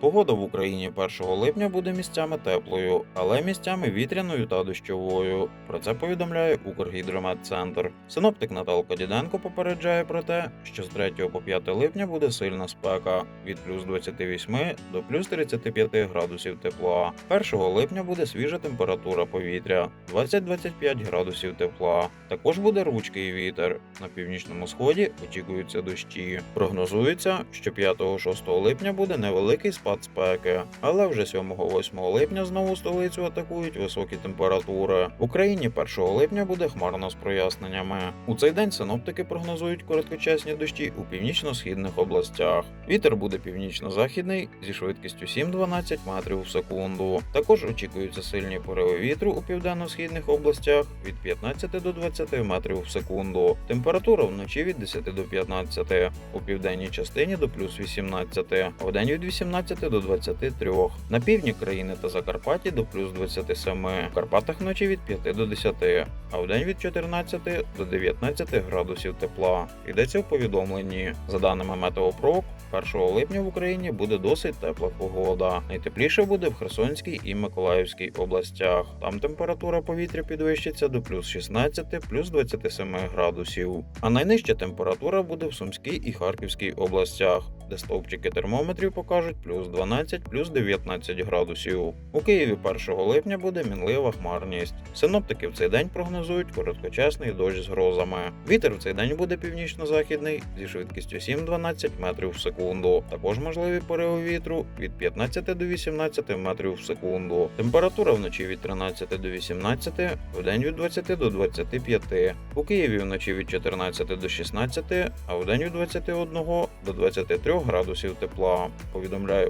Погода в Україні 1 липня буде місцями теплою, але місцями вітряною та дощовою. Про це повідомляє Укргідрометцентр. Синоптик Наталка Діденко попереджає про те, що з 3 по 5 липня буде сильна спека від плюс 28 до плюс 35 градусів тепла. 1 липня буде свіжа температура повітря 20-25 градусів тепла. Також буде ручкий вітер. На північному сході очікуються дощі. Прогнозується, що 5-6 липня буде невеликий спад спеки, але вже 7-8 липня знову столицю атакують високі температури. В Україні 1 липня буде хмарно з проясненнями. У цей день синоптики прогнозують короткочасні дощі у північно-східних областях. Вітер буде північно-західний зі швидкістю 7-12 метрів в секунду. Також очікуються сильні пориви вітру у південно-східних областях від 15 до 20 метрів в секунду. Температура вночі від 10 до 15, у південній частині до плюс 18, а вдень від 18 до 23. На півдні країни та Закарпатті до плюс 27, в Карпатах вночі від 5 до 10, а вдень від 14 до 19 градусів тепла. Йдеться в повідомленні. За даними Метеопрок, 1 липня в Україні буде досить тепла погода. Найтепліше буде в Херсонській і Миколаївській областях. Там температура повітря підвищиться до плюс 16, плюс 27 градусів. А найнижча температура буде в Сумській і Харківській областях, де стовпчики термометрів покажуть плюс 12, плюс 19 градусів. У Києві 1 липня буде мінлива хмарність. Синоптики в цей день прогнозують короткочасний дощ з грозами. Вітер в цей день буде північно-західний зі швидкістю 7-12 метрів в секунду. Також можливі пориви вітру від 15 до 18 метрів в секунду. Температура вночі від 13 до 18, вдень від 20 до 25. У Києві вночі від 14 до 16, а вдень від 21 до 23 градусів тепла. Повідомляє